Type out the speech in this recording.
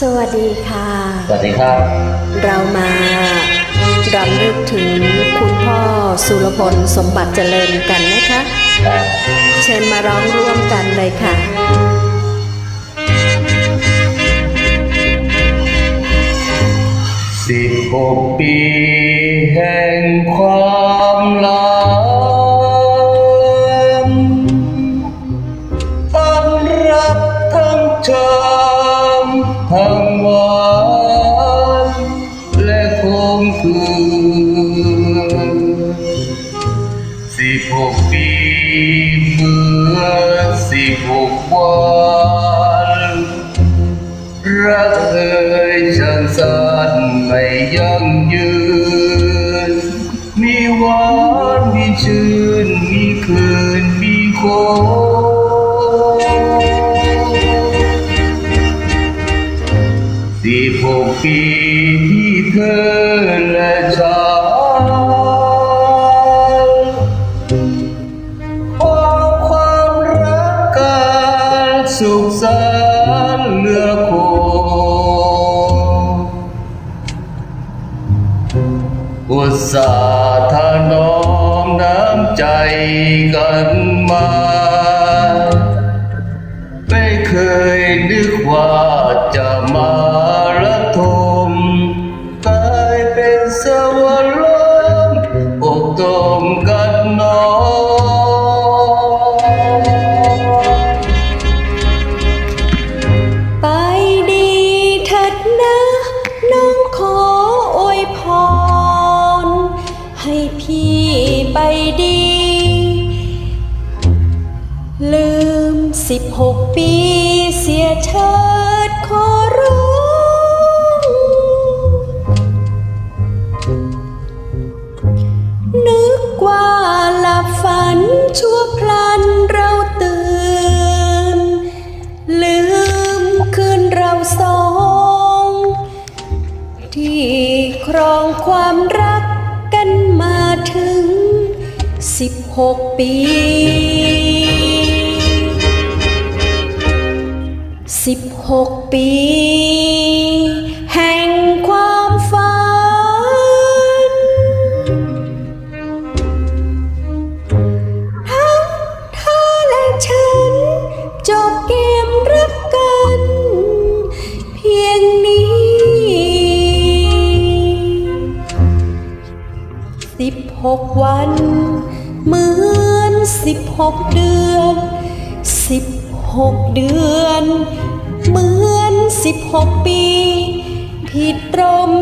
สวัสดีค่ะ สวัสดีครับ เรามารำลึกถึงคุณพ่อสุรพลสมบัติเจริญกันนะคะครับเชิญมาร้องร่วมกันเลยค่ะสิบหกปีแห่งความหลังต้อนรับทั้งช ทั้งหวานและคงคืนสิบหกปีเมื่อสิบหกวันรักเอ่ยช่างสั้นไม่ยั่งยืน มีหวานมีชื่นมีคืนมีโค สิบหกปีที่เธอและฉันความความรักกันสุขสันต์เหลือคงอุตส่าห์ถนอมน้ำใจกันมา พี่ไปดี ลืมสิบหกปีเสียเชิดขอร้องนึกว่าหลับฝันชั่วพลันเราตื่น ลืมคืนเราสอง ที่ครองความรัก สิบหกปีสิบหกปี แห่งความฝัน ทั้งเธอและฉัน จบเกมรักกัน เพียงนี้สิบหกวัน เหมือนสิบหกเดือนสิบหกเดือน เหมือนสิบหกปี ผิดตรม